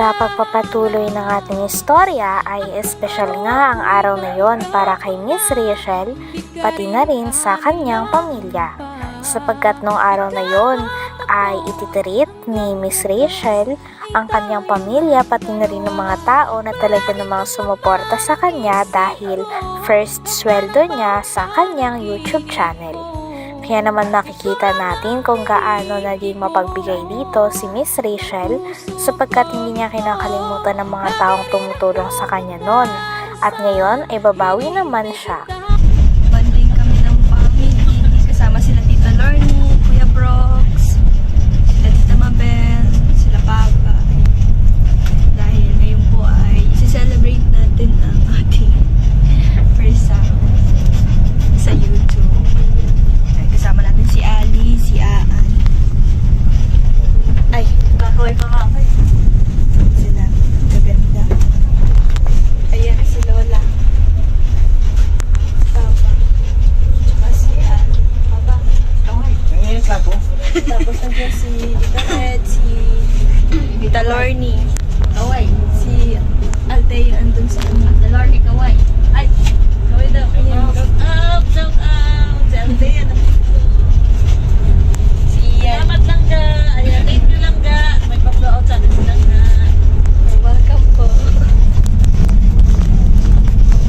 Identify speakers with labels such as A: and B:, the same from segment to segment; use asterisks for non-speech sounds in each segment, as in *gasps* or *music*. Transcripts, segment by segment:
A: Sa pagpapatuloy ng ating istorya ay espesyal nga ang araw na yon para kay Miss Rachel pati na rin sa kanyang pamilya. Sapagkat nung araw na yon ay ititirit ni Miss Rachel ang kanyang pamilya pati na rin ng mga tao na talaga namang sumuporta sa kanya dahil first sweldo niya sa kanyang YouTube channel. Kaya naman makikita natin kung gaano naging mapagbigay dito si Miss Rachel sapagkat hindi niya kinakalimutan ng mga taong tumutulong sa kanya noon. At ngayon ay babawi naman siya.
B: Banding kami ng family. Kasama sila Tita Lorne, Kuya Brox, sila Tita Mabel, sila Papa. Dahil ngayon po ay isi-celebrate natin ang ating first sahod sa YouTube. Ay, kasama natin si Ali, si Aan. Ay, kakaway ka nga kayo. Sila, gaganda. Ayan si Lola. Papa. Tsaka si Al. Papa. Kaway. Tapos nandiyan si Tita Red, si Tita Lorne. Kaway. Si Altea andun sa ano. Tita Lorne, kaway. Ay! Kaway daw. Ayan. Shout out! Shout out! Si Altea na. Si Ian. Salamat lang ka. Ayan. Thank you lang ka. May pa-flow out sa atin silang na. Welcome po.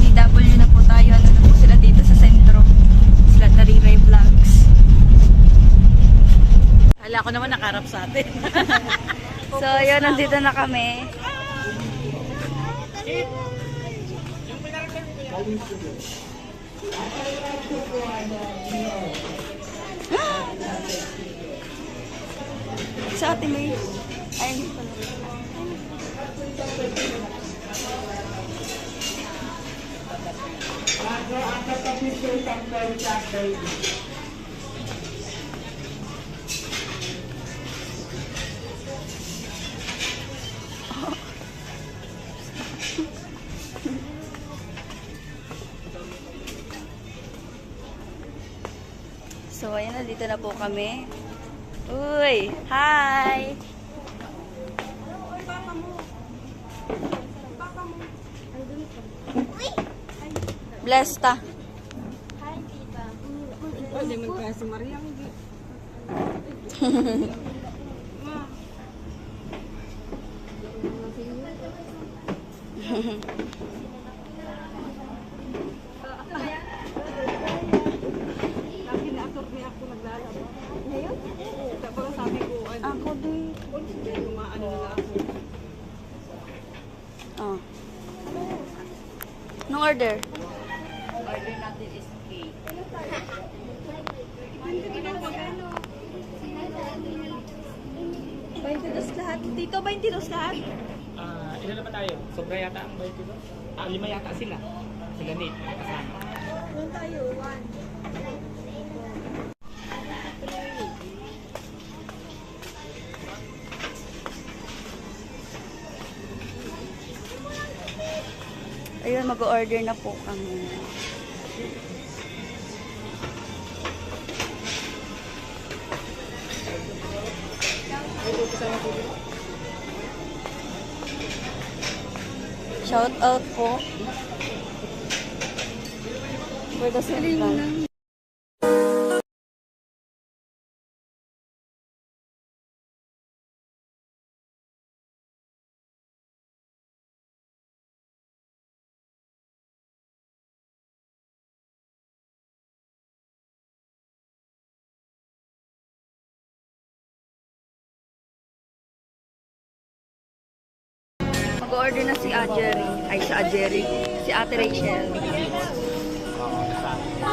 B: DW na po tayo. Ano na po sila dito sa sentro. Sila Tariray Vlogs.
C: Hala ko naman nakarap sa atin. *laughs*
B: So, yun, nandito na kami. *gasps* Sa atin may... Ay, hindi pala. Ayan na, po kami. Uy! Hi! Bless ta.
C: Hindi man kaya si Maria. Lagi *laughs* na aktor niya ako naglalaba. Ngayon? Tapos sabi ko, ano,
B: Ako din.
C: gumaano na ako.
B: Oh. Nung order?
C: Order natin is cake.
B: dos lahat. Dito, 22 lahat?
D: Ah, ilan na ba tayo? Sobra yata ang dito? Ah, lima yata sila. Sila Nate, kasama.
B: Doon tayo, 1. Mag-order na po kami. Shout out po. For the Sentral. Mag-order na si Ajery. Ay, si Ajery. Si Ate Rachel.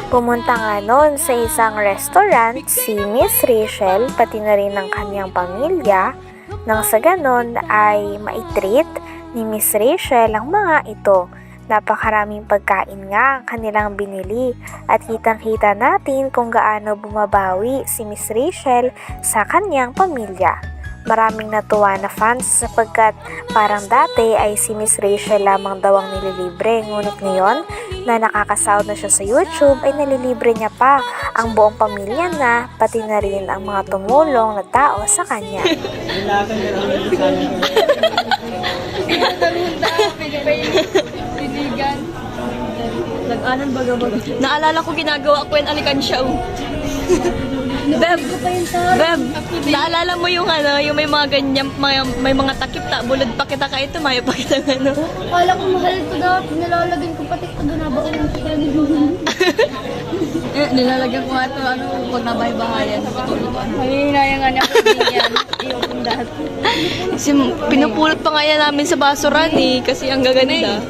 A: Pumunta nga noon sa isang restaurant si Miss Rachel pati na rin ng kanyang pamilya nang sa ganon ay maitreat ni Miss Rachel ang mga ito. Napakaraming pagkain nga ang kanilang binili at kitang-kita natin kung gaano bumabawi si Miss Rachel sa kanyang pamilya. Maraming natuwa na fans sapagkat parang dati ay si Miss Rachel lamang daw ang nililibre ngunit ngayon na nakakasahod na siya sa YouTube ay nalilibre niya pa ang buong pamilya na pati na rin ang mga tumulong na tao sa kanya.
B: Nag-anan baga. Naalala ko ginagawa ko yung alikansya. *laughs* Beb, Beb, naalala mo yung ano, yung may mga ganyan, may, may mga takip ta, bulod pa kita ka ito, mayo pa kita ng ano.
E: Kala ko mahal ito dapat. Nilalagyan ko pati ito doon habang yung chicken.
B: Eh, nilalagyan ko nga ito, ano, pag nabaybahayan, napatulog ko. Ay, nayang nga na yan. Iyon dahil. Kasi pinupulot pa nga yan namin sa basuran eh, kasi ang gaganda.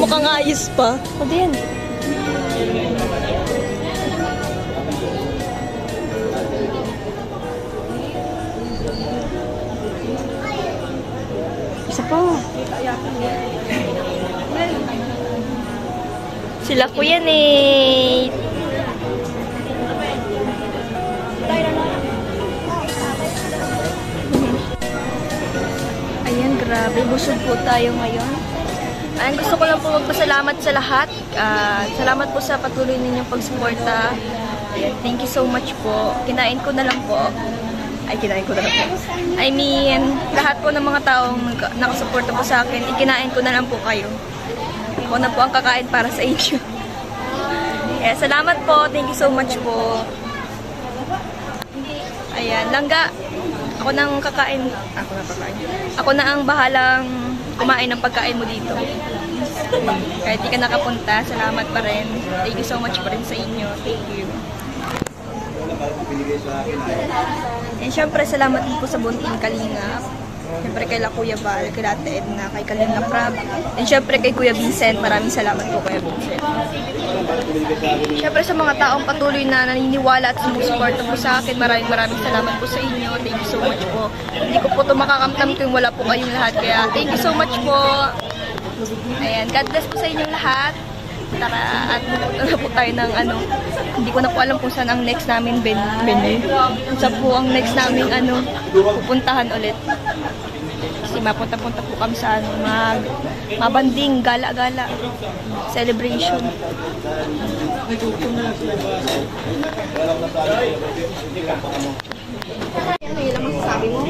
B: Mukhang ayos pa. O din. Pa. Sila kuya Nate. Ayan, grabe. Busog po tayo ngayon. Ayan, gusto ko lang po magpasalamat sa lahat. Ah, salamat po sa patuloy ninyong pagsuporta. Thank you so much po. Kinain ko na lang po. Ay, kinain ko na lang po. I mean, lahat po ng mga taong nakasuporta po sa akin, ikinain ko na lang po kayo. Ako na po ang kakain para sa inyo. *laughs* Kaya salamat po. Thank you so much po. Ayan, langga. Ako nang kakain. Ako na kakain. Ako na ang bahalang kumain ng pagkain mo dito. Kahit di ka nakapunta, salamat pa rin. Thank you so much pa rin sa inyo. Thank you. And syempre, salamat din po sa Bunting Kalingap. Syempre kay La Kuya Val, kay Ate Edna, kay Kalinga Prab. And syempre kay Kuya Vincent, maraming salamat po Kuya Vincent. Syempre sa mga taong patuloy na naniniwala at sumusuporta po sa akin, maraming maraming salamat po sa inyo. Thank you so much po. Hindi ko po ito makakamtam kung wala po kayong lahat. Kaya thank you so much po. Ayan, God bless po sa inyong lahat. Tara, at pupunta po tayo ng ano, hindi ko na po alam kung saan ang next namin ben venue. Saan po ang next namin ano, pupuntahan ulit. Kasi mapunta-punta po kami sa ano, mag, mabanding, gala-gala, celebration.
C: Ano yun ang masasabi mo?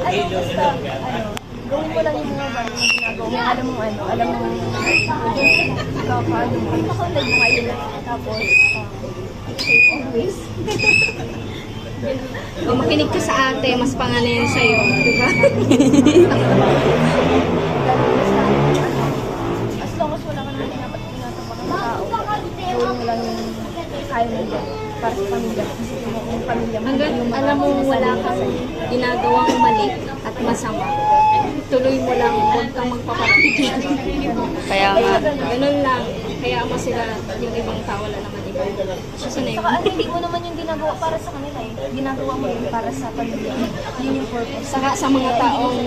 B: Ay, basta, ano, gawin mo lang yung mga bagay na ginagawa mo. Alam mo ano, alam mo, ikaw pa, ano, pagkakulad mo ngayon. Tapos, uh, always.
C: Kung makinig ka sa ate, mas pangalan yan sa'yo. Di ba?
B: As long as wala ka naman dapat tinatapak ng tao, gawin mo lang yung kaya mo dyan para sa pamilya. Mo kung pamilya mo,
C: Hanggang
B: yung
C: alam mo wala
B: sa
C: kang ginagawang mali at masama. Tuloy mo lang, huwag kang magpapatigil.
B: Kaya nga,
C: Ganun lang. Kaya mo sila, yung ibang tao, wala naman iba. Na yun.
B: Saka ano, hindi mo naman yung ginagawa para sa kanila eh. Ginagawa mo yun para sa pamilya. Yun yung purpose.
C: Saka sa mga taong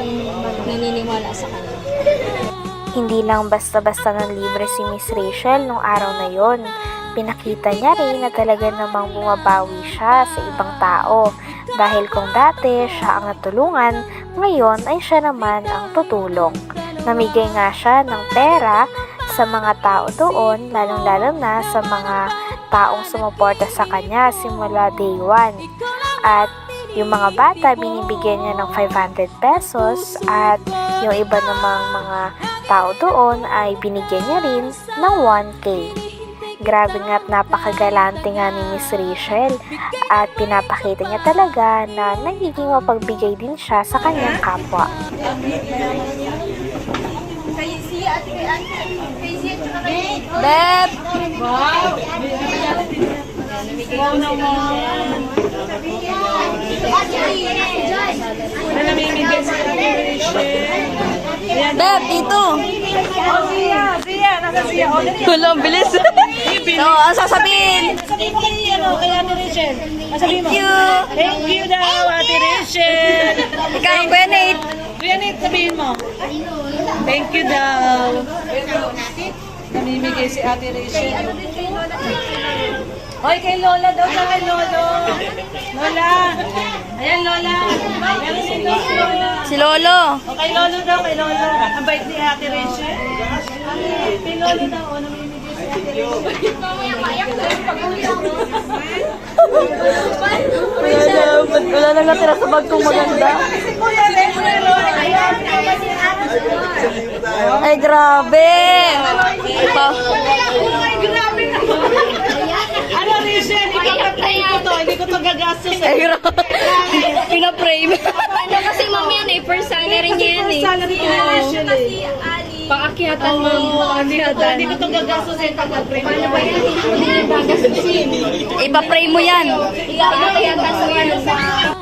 C: naniniwala sa kanya.
A: Hindi lang basta-basta ng libre si Miss Rachel nung araw na yon. Pinakita niya rin na talaga namang bumabawi siya sa ibang tao. Dahil kung dati siya ang natulungan, ngayon ay siya naman ang tutulong. Namigay nga siya ng pera sa mga tao doon, lalong-lalo na sa mga taong sumuporta sa kanya simula day one. At yung mga bata, binibigyan niya ng 500 pesos at yung iba namang mga tao doon ay binigyan niya rin ng 1K. Grabe nga at napakagalante nga ni Miss Rachel at pinapakita niya talaga na nagiging mapagbigay din siya sa kanyang kapwa.
B: Beb! Beb, dito!
F: Wala, ang bilis. *laughs* So, ang sasabihin?
G: Sabihin mo kay, ano, kay Ate Rachel.
F: Thank you.
G: Thank you daw, Ate Rachel.
F: Ikaw, Kuya Nate.
G: Kuya Nate, sabihin mo. Thank you daw. Namimigay si Ate Rachel. Hoy, kay Lola daw sa kay Lolo. Lola. Ayan, Lola. Meron si Lola.
F: Si Lolo.
G: O kay Lolo daw, kay Lolo. Ang bait ni Ate Rachel. Kay Lolo daw, o namimigay si Ate Rachel.
F: Wala nang natira sa bag kong maganda. Ay, grabe. Pa
G: Ano, Ipapatay ko to. Hindi ko to gagastos.
F: Ay, grabe. Pinaprame.
C: Ano kasi mami yan eh, first salary niya yan eh.
G: Salary ko eh.
C: Paakyatan mo, paakyatan.
G: Hindi ko to gagastos eh. Pag-print.
C: Ano ba yan? Hindi niya gagastusin.
F: Ipaprame mo yan.
C: Paakyatan mo yan.